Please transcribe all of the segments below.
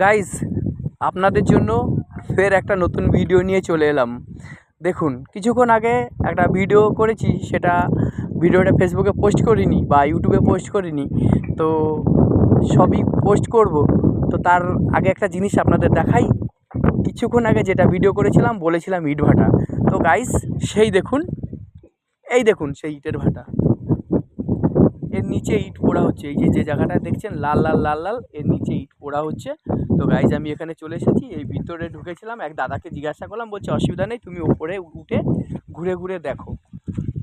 Guys আপনাদের জন্য ফের একটা নতুন ভিডিও নিয়ে চলে এলাম। দেখুন, কিছুক্ষণ আগে একটা ভিডিও করেছি, সেটা ভিডিওটা ফেসবুকে পোস্ট করিনি বা ইউটিউবে পোস্ট করিনি। তো সবই পোস্ট করব। তো তার আগে একটা জিনিস আপনাদের দেখাই। কিছুক্ষণ আগে যেটা ভিডিও করেছিলাম, বলেছিলাম ইট ভাটা। তো গাইস সেই দেখুন, এই দেখুন সেই ইটের ভাটা। এর নিচে ইট পোড়া হচ্ছে। এই যে যে জায়গাটা দেখছেন, লাল লাল লাল লাল, এর নিচে ইট পোড়া হচ্ছে। তো গাইজ আমি এখানে চলে এসেছি। এই ভিতরে ঢুকেছিলাম। এক দাদাকে জিজ্ঞাসা করলাম, বলছে, অসুবিধা নেই, তুমি ওপরে উঠে ঘুরে ঘুরে দেখো।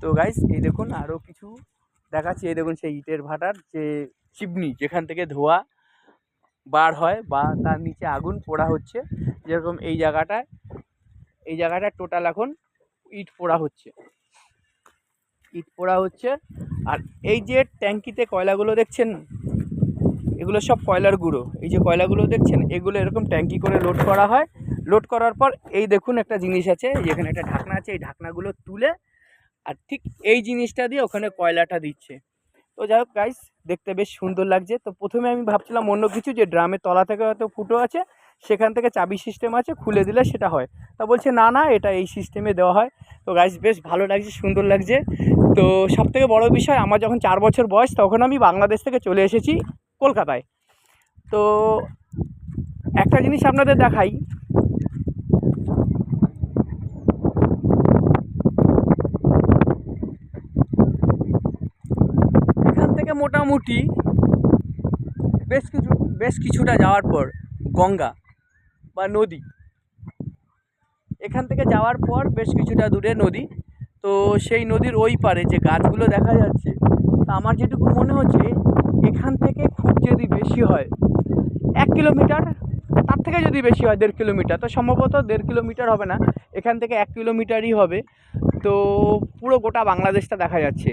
তো গাইজ এই দেখুন আরও কিছু দেখাচ্ছি। এই দেখুন, সেই ইটের ভাটার যে চিমনি, যেখান থেকে ধোয়া বার হয় বা তার নিচে আগুন পোড়া হচ্ছে। যেরকম এই জায়গাটায়, এই জায়গাটা টোটাল এখন ইট পোড়া হচ্ছে। ইট পোড়া হচ্ছে। আর এই যে ট্যাঙ্কিতে কয়লাগুলো দেখছেন? এগুলো সব কয়লার গুঁড়ো। এই যে কয়লাগুলো দেখছেন? এগুলো এরকম ট্যাঙ্কি করে লোড করা হয়। লোড করার পর এই দেখুন একটা জিনিস আছে যেখানে একটা ঢাকনা আছে, এই ঢাকনাগুলো তুলে আর ঠিক এই জিনিসটা দিয়ে ওখানে কয়লাটা দিচ্ছে। তো যাই হোক গাইস দেখতে বেশ সুন্দর লাগছে। তো প্রথমে আমি ভাবছিলাম অন্য কিছু, যে ড্রামের তলা থেকে হয়তো ফুটো আছে, সেখান থেকে চাবি সিস্টেম আছে, খুলে দিলে সেটা হয়। তা বলছে, না না, এটা এই সিস্টেমে দেওয়া হয়। তো গাইস বেশ ভালো লাগছে, সুন্দর লাগছে। তো সব থেকে বড়ো বিষয়, আমার যখন চার বছর বয়স, তখন আমি বাংলাদেশ থেকে চলে এসেছি কলকাতায়। তো একটা জিনিস আপনাদের দেখাই। এখান থেকে মোটামুটি বেশ কিছু, বেশ কিছুটা যাওয়ার পর গঙ্গা বা নদী। এখান থেকে যাওয়ার পর বেশ কিছুটা দূরে নদী। তো সেই নদীর ওই পারে যে গাছগুলো দেখা যাচ্ছে, তা আমার যেটুকু মনে হচ্ছে, এখান থেকে খুব যদি বেশি হয়, এক কিলোমিটার, তার থেকে যদি বেশি হয় দেড় কিলোমিটার, তো সম্ভবত দেড় কিলোমিটার হবে না, এখান থেকে এক কিলোমিটারই হবে। তো পুরো গোটা বাংলাদেশটা দেখা যাচ্ছে।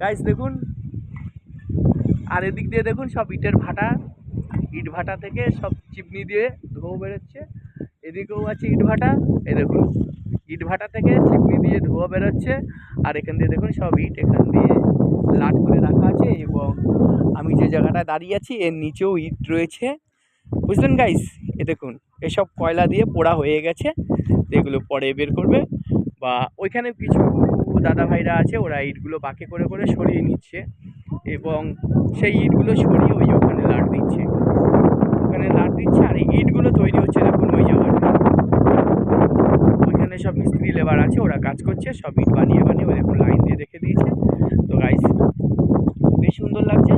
গাইস দেখুন। আর এদিক দিয়ে দেখুন সব ইটের ভাটা, ইট ভাটা থেকে সব চিমনি দিয়ে ধোঁয়া বেরোচ্ছে। এদিকেও আছে ইট ভাটা। এই দেখুন, ইট ভাটা থেকে চিমনি দিয়ে ধোয়া বেরোচ্ছে। আর এখান দিয়ে দেখুন সব ইট এখান দিয়ে লাট করে রাখা আছে এবং আমি যে জায়গাটায় দাঁড়িয়ে আছি, এর নিচেও ইট রয়েছে। বুঝলেন গাইস এ দেখুন, এসব কয়লা দিয়ে পোড়া হয়ে গেছে। এগুলো পরে বের করবে। বা ওইখানে কিছু দাদা ভাইরা আছে, ওরা ইটগুলো বাঁকে করে করে সরিয়ে নিচ্ছে এবং সেই ইটগুলো সরিয়ে ওই ওখানে লাট দিচ্ছে। ওখানে লাট দিচ্ছে আর ইটগুলো তৈরি হচ্ছে দেখুন, ওই জায়গাটা ওইখানে সব মিস্ত্রি লেবার আছে, ওরা কাজ করছে, সব ইট বানিয়ে বানিয়ে ওই দেখুন লাইন দিয়ে রেখে দিয়েছে। তো গাইস বেশ সুন্দর লাগছে।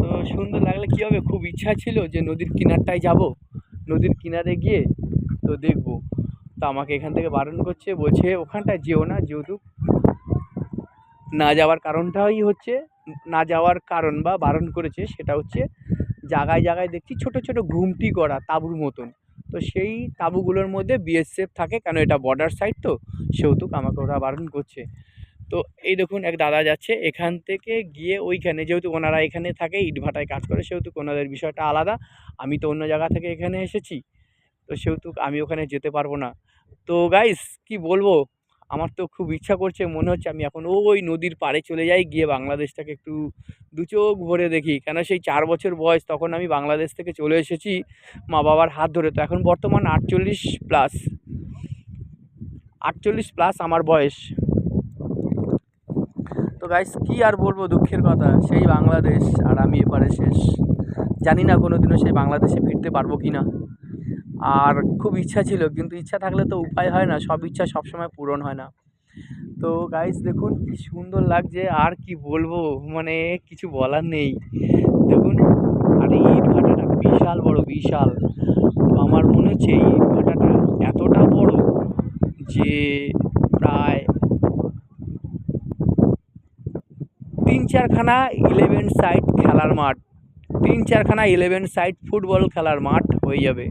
তো সুন্দর লাগলে কী হবে? খুব ইচ্ছা ছিল যে নদীর কিনারটায় যাব। নদীর কিনারে গিয়ে তো দেখব। তো আমাকে এখান থেকে বারণ করছে, বলছে, ওখানটায় যেও না যেহেতু না যাওয়ার কারণটাই হচ্ছে, না যাওয়ার কারণ বা বারণ করেছে সেটা হচ্ছে জায়গায় জায়গায় দেখছি ছোট ছোট ঘুমটি করা, তাঁবুর মতন। তো সেই তাঁবুগুলোর মধ্যে বিএসএফ থাকে, কেন এটা বর্ডার সাইড তো? সেহেতু আমাকে ওরা বারণ করছে। তো এই দেখুন, এক দাদা যাচ্ছে, এখান থেকে গিয়ে ওইখানে, যেহেতু ওনারা এখানে থাকে ইটভাটায় কাজ করে, সেহেতু ওনাদের বিষয়টা আলাদা। আমি তো অন্য জায়গা থেকে এখানে এসেছি, তো সেহেতু আমি ওখানে যেতে পারব না। তো গাইস কি বলব? আমার তো খুব ইচ্ছা করছে, মনে হচ্ছে আমি এখন ওই নদীর পাড়ে চলে যাই, গিয়ে বাংলাদেশটাকে একটু দু চোখ ভরে দেখি। কেন সেই চার বছর বয়স, তখন আমি বাংলাদেশ থেকে চলে এসেছি মা বাবার হাত ধরে। তো এখন বর্তমান আটচল্লিশ প্লাস। আটচল্লিশ প্লাস আমার বয়স। তো গাইস কি আর বলব দুঃখের কথা, সেই বাংলাদেশ আর আমি এপারে শেষ। জানি না কোনো দিনও সেই বাংলাদেশে ফিরতে পারব কি না আর খুব ইচ্ছা ছিল, কিন্তু ইচ্ছা থাকলে তো উপায় হয় না, সব ইচ্ছা সবসময় পূরণ হয় না। তো গাইস দেখুন কি সুন্দর লাগছে, আর কি বলব মানে কিছু বলার নেই। দেখুন, আর ইট ভাটাটা বিশাল বড়, বিশাল। তো আমার মনে হচ্ছে এই ইট ভাটাটা এতটা বড় যে প্রায় তিন চারখানা ইলেভেন সাইড খেলার মাঠ, তিন চারখানা ইলেভেন সাইড ফুটবল খেলার মাঠ হয়ে যাবে।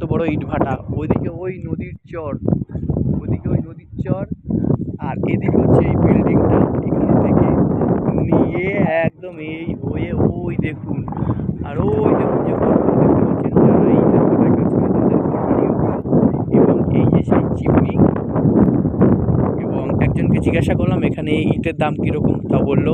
এত বড় ইটভাটা ওইদিকে ওই নদীর চর, ওইদিকে ওই নদীর চর, আর এদিকে হচ্ছে এই বিল্ডিংটা। এখান থেকে নিয়ে একদম এই হয়ে ওই দেখুন, আর ওই দেখুন যে। এবং এই যে সেই এবং একজনকে জিজ্ঞাসা করলাম, এখানে ইটের দাম কীরকম? তা বলল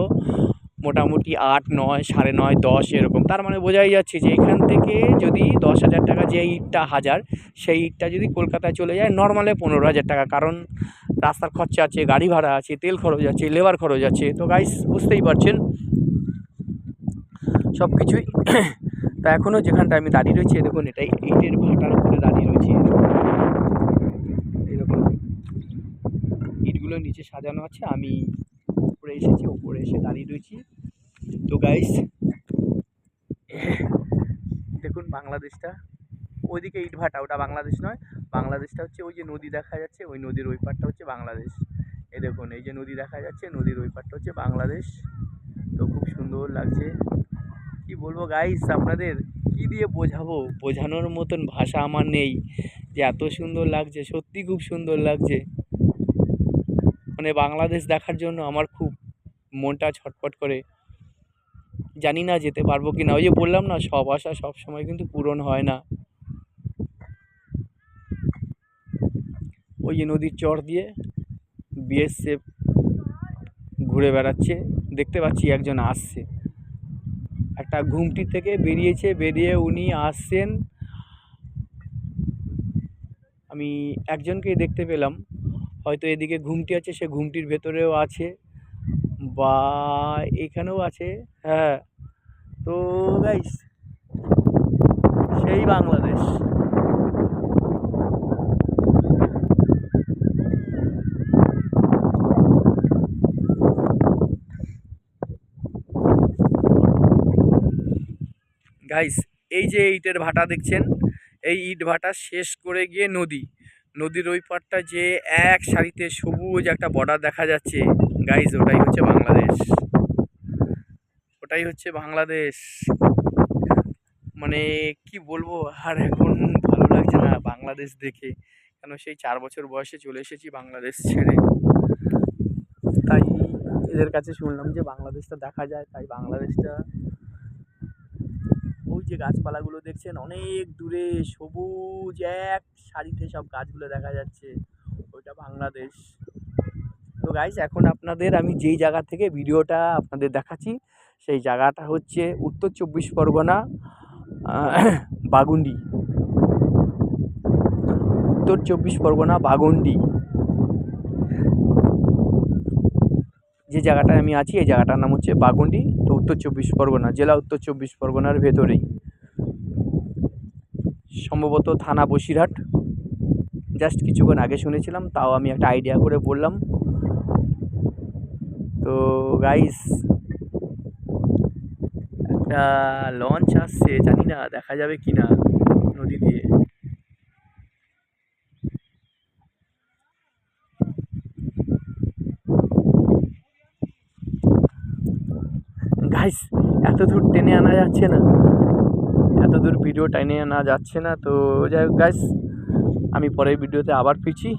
মোটামুটি আট, নয়, সাড়ে নয়, দশ এরকম। তার মানে বোঝাই যাচ্ছে যে এখান থেকে যদি দশ হাজার টাকা যে ইটটা হাজার, সেই ইটটা যদি কলকাতায় চলে যায় নর্মালে পনেরো হাজার টাকা। কারণ রাস্তার খরচা আছে, গাড়ি ভাড়া আছে, তেল খরচ আছে লেবার খরচ আছে। তো গাইস বুঝতেই পারছেন? সব কিছুই তা এখনও যেখানটা আমি দাঁড়িয়ে রয়েছি দেখুন, এটাই ইটের ভাটার উপরে দাঁড়িয়ে রয়েছি। এরকম। ইটগুলো নিচে সাজানো আছে। আমি উপরে এসেছি উপরে এসে দাঁড়িয়ে রয়েছি। তো গাইস দেখুন বাংলাদেশটা, ওইদিকে ইটভাটা, ওটা বাংলাদেশ নয়। বাংলাদেশটা হচ্ছে ওই যে নদী দেখা যাচ্ছে, ওই নদীর ওই পারটা হচ্ছে বাংলাদেশ। এই দেখুন, এই যে নদী দেখা যাচ্ছে, নদীর ওই পারটা হচ্ছে বাংলাদেশ। তো খুব সুন্দর লাগছে। কি বলব গাইস আপনাদের কি দিয়ে বোঝাবো? বোঝানোর মতন ভাষা আমার নেই। যে এত সুন্দর লাগছে, সত্যি খুব সুন্দর লাগছে। মানে বাংলাদেশ দেখার জন্য আমার খুব মনটা ছটফট করে। জানি না যেতে পারব কি না ওই যে বললাম না, সব আশা সব সময় কিন্তু পূরণ হয় না। ওই যে নদীর চর দিয়ে বিএসএফ ঘুরে বেড়াচ্ছে। দেখতে পাচ্ছি একজন আসছে। একটা ঘুমটি থেকে বেরিয়েছে, বেরিয়ে উনি আসছেন। আমি একজনকেই দেখতে পেলাম। হয়তো এদিকে ঘুমটি আছে, সে ঘুমটির ভেতরেও আছে। বা এখানেও আছে হ্যাঁ। তো গাইস সেই বাংলাদেশ। গাইস এই যে ইটের ভাটা দেখছেন, এই ইট ভাটা শেষ করে গিয়ে নদী। নদীর ওই পারটা যে এক সারিতে সবুজ একটা বর্ডার দেখা যাচ্ছে। গাইস ওটাই হচ্ছে বাংলাদেশ। ওটাই হচ্ছে বাংলাদেশ। মানে কি বলব, আর এখন ভালো লাগছে না বাংলাদেশ দেখে। কেন সেই চার বছর বয়সে চলে এসেছি বাংলাদেশ ছেড়ে। তাই এদের কাছে শুনলাম যে বাংলাদেশটা দেখা যায়, তাই বাংলাদেশটা ওই যে গাছপালাগুলো দেখছেন, অনেক দূরে সবুজ এক সারিতে সব গাছগুলো দেখা যাচ্ছে। ওইটা বাংলাদেশ। তো গাইস এখন আপনাদের আমি যেই জায়গা থেকে ভিডিওটা আপনাদের দেখাচ্ছি, সেই জায়গাটা হচ্ছে উত্তর চব্বিশ পরগনা বাগুন্ডি। উত্তর চব্বিশ পরগনা, বাগুন্ডি। যে জায়গাটায় আমি আছি, এই জায়গাটার নাম হচ্ছে বাগুন্ডি, তো উত্তর চব্বিশ পরগনা, জেলা উত্তর চব্বিশ পরগনার ভেতরেই। সম্ভবত থানা বসিরহাট। জাস্ট কিছুক্ষণ আগে শুনেছিলাম, তাও আমি একটা আইডিয়া করে বললাম। তো গাইস একটা লঞ্চ আসছে, জানি না দেখা যাবে কি না নদী দিয়ে। গাইস এত দূর টেনে আনা যাচ্ছে না। এত দূর ভিডিও টেনে আনা যাচ্ছে না, তো যাই হোক গাইস আমি পরের ভিডিওতে আবার ফিরছি।